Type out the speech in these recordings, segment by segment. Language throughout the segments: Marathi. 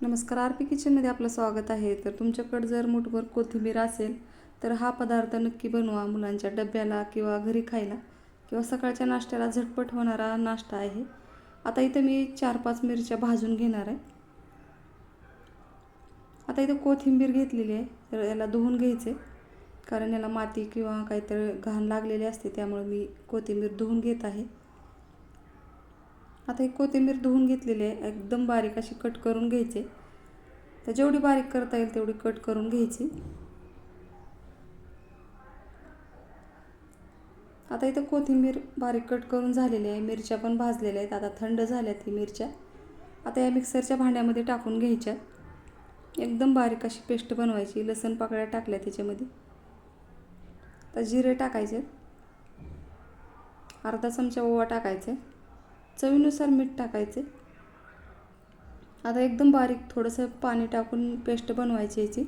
नमस्कार आर पी किचनमध्ये आपलं स्वागत आहे. तर तुमच्याकडं जर मुठभर कोथिंबीर असेल तर हा पदार्थ नक्की बनवा मुलांच्या डब्याला किंवा घरी खायला किंवा सकाळच्या नाश्त्याला झटपट होणारा नाश्ता आहे. आता इथं मी चार पाच मिरच्या भाजून घेणार आहे. आता इथं कोथिंबीर घेतलेली आहे तर याला धुवून घ्यायचे कारण याला माती किंवा काहीतरी घाण लागलेली असते त्यामुळे मी कोथिंबीर धुवून घेत आहे. आता ही कोथिंबीर धुवून घेतलेली आहे. एकदम बारीक अशी कट करून घ्यायची. तर जेवढी बारीक करता येईल तेवढी कट करून घ्यायची. आता इथं कोथिंबीर बारीक कट करून झालेली आहे. मिरच्या पण भाजलेल्या आहेत. आता थंड झाल्यात ही मिरच्या. आता या मिक्सरच्या भांड्यामध्ये टाकून घ्यायच्या. एकदम बारीक अशी पेस्ट बनवायची. लसण पाकळ्या टाकल्या त्याच्यामध्ये. तर जिरे टाकायचे. अर्धा चमचा ओवा टाकायचे. चवीनुसार मीठ टाकायचे. आता एकदम बारीक थोडंसं पाणी टाकून पेस्ट बनवायची याची.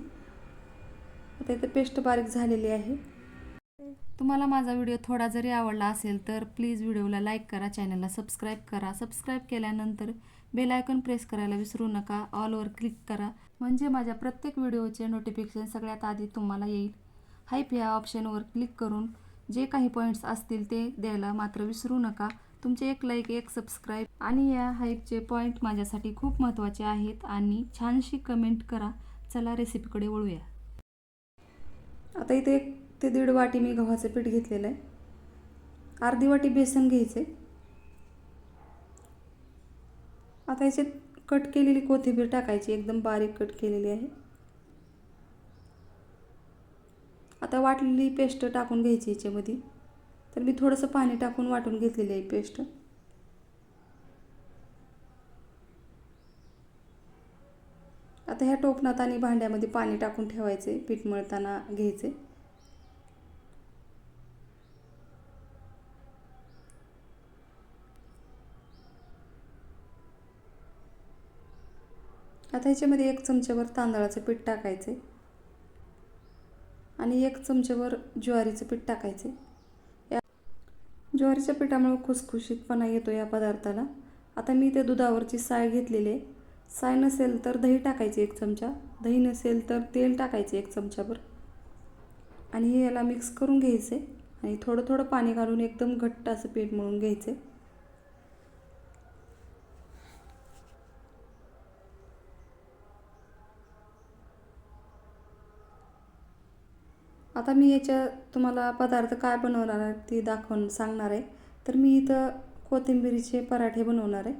आता इथं पेस्ट बारीक झालेली आहे. तुम्हाला माझा व्हिडिओ थोडा जरी आवडला असेल तर प्लीज व्हिडिओला लाईक करा चॅनलला सबस्क्राईब करा. सबस्क्राईब केल्यानंतर बेल आयकॉन प्रेस करायला विसरू नका. ऑलवर क्लिक करा. म्हणजे माझ्या प्रत्येक व्हिडिओचे नोटिफिकेशन सगळ्यात आधी तुम्हाला येईल. हाईप ह्या ऑप्शनवर क्लिक करून जे काही पॉईंट्स असतील ते द्यायला मात्र विसरू नका. तुमचे एक लाईक एक सबस्क्राईब आणि या हाईपचे पॉईंट माझ्यासाठी खूप महत्त्वाचे आहेत आणि छानशी कमेंट करा. चला रेसिपीकडे वळूया. आता इथे एक ते दीड वाटी मी गव्हाचं पीठ घेतलेलं आहे. अर्धी वाटी बेसन घ्यायचे आता याच्यात कट केलेली कोथिंबीर टाकायची एकदम बारीक कट केलेली आहे. आता वाटलेली पेस्ट टाकून घ्यायची याच्यामध्ये. तर मी थोडंसं पाणी टाकून वाटून घेतलेली आहे पेस्ट. आता ह्या टोपणात आणि भांड्यामध्ये पाणी टाकून ठेवायचे पीठ मळताना घ्यायचे. आता ह्याच्यामध्ये एक चमच्यावर तांदळाचं पीठ टाकायचे. आणि एक चमच्यावर ज्वारीचं पीठ टाकायचे. ज्वारीच्या पिठामुळे खुसखुशीतपणा येतो या पदार्थाला. आता मी ते दुधावरची साय घेतलेली आहे. साय नसेल तर दही टाकायची एक चमचा. दही नसेल तर तेल टाकायचे एक चमचाभर आणि हे याला मिक्स करून घ्यायचे आणि थोडं थोडं पाणी घालून एकदम घट्ट असं पीठ मळून घ्यायचे आता मी याच्या तुम्हाला पदार्थ काय बनवणार आहे ते दाखवून सांगणार आहे. तर मी इथं कोथिंबिरीचे पराठे बनवणार आहे.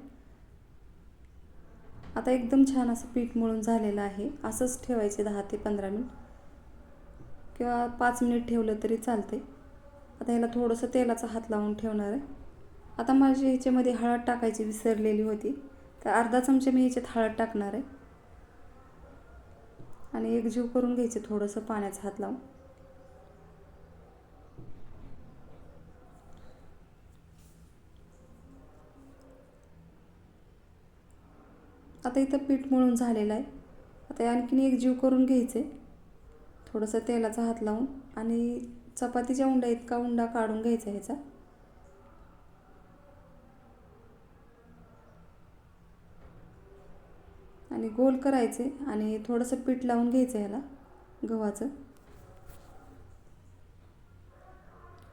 आता एकदम छान असं पीठ मळून झालेलं आहे. असंच ठेवायचे दहा ते पंधरा मिनिट. किंवा पाच मिनिट ठेवलं तरी चालते आता ह्याला थोडंसं तेलाचा हात लावून ठेवणार आहे. आता माझी ह्याच्यामध्ये हळद टाकायची विसरलेली होती. तर अर्धा चमचा मी ह्याच्यात हळद टाकणार आहे. आणि एकजीव करून घ्यायचे थोडंसं पाण्याचा हात लावून. आता इथं पीठ मळून झालेलं आहे. आता आणखीन एक जीव करून घ्यायचे. थोडंसं तेलाचा हात लावून आणि चपातीच्या उंडा इतका उंडा काढून घ्यायचा ह्याचा. आणि गोल करायचे आणि थोडंसं पीठ लावून घ्यायचं ह्याला गव्हाचं.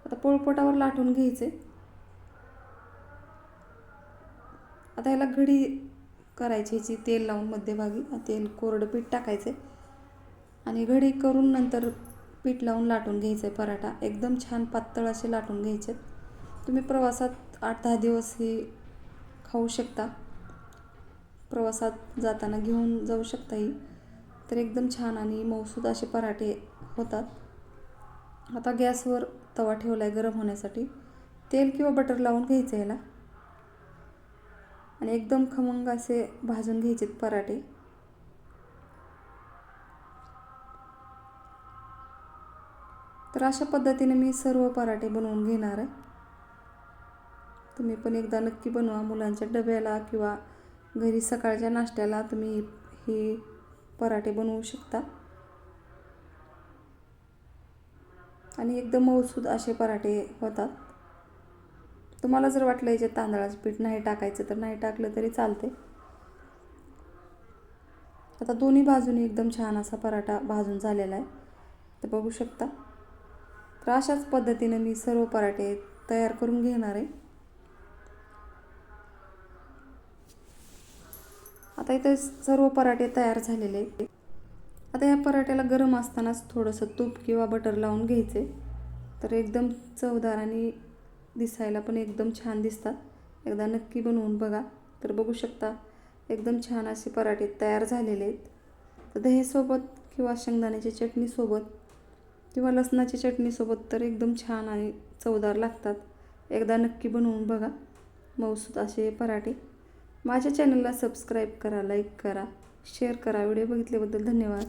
आता पोळपोटावर लाटून घ्यायचे. आता ह्याला घडी करायची ह्याची तेल लावून मध्यभागी तेल कोरडं पीठ टाकायचं आहे आणि घडी करून नंतर पीठ लावून लाटून घ्यायचं आहे पराठा. एकदम छान पातळ असे लाटून घ्यायचे तुम्ही प्रवासात आठ दहा दिवस हे खाऊ शकता. प्रवासात जाताना घेऊन जाऊ शकता ही. तर एकदम छान आणि मौसूद असे पराठे होतात. आता गॅसवर तवा ठेवला आहे गरम होण्यासाठी. तेल किंवा बटर लावून घ्यायचं याला. आणि एकदम खमंग असे भाजून घ्यायचे पराठे. तर अशा पद्धतीने मी सर्व पराठे बनवून घेणार आहे. तुम्ही पण एकदा नक्की बनवा मुलांच्या डब्याला किंवा घरी सकाळच्या नाश्त्याला तुम्ही हे पराठे बनवू शकता. आणि एकदम मौसूद असे पराठे होतात. तुम्हाला जर वाटलं याच्यात तांदळाचं पीठ नाही टाकायचं तर नाही टाकलं तरी चालते आता दोन्ही बाजूनी एकदम छान असा पराठा भाजून झालेला आहे. तर बघू शकता. तर अशाच पद्धतीने मी सर्व पराठे तयार करून घेणार आहे. आता इथे सर्व पराठे तयार झालेले आहेत. आता या पराठ्याला गरम असतानाच थोडंसं तूप किंवा बटर लावून घ्यायचे. तर एकदम चवदार आणि दिसायला पण एकदम छान दिसतात. एकदा नक्की बनवून बघा. तर बघू शकता एकदम छान असे पराठे तयार झालेले आहेत. तर दहीसोबत किंवा शेंगदाण्याच्या चटणीसोबत किंवा लसणाच्या चटणीसोबत तर एकदम छान आणि चवदार लागतात. एकदा नक्की बनवून बघा. मौसूद असे पराठे. माझ्या चॅनलला सबस्क्राईब करा लाईक करा शेअर करा. व्हिडिओ बघितल्याबद्दल धन्यवाद.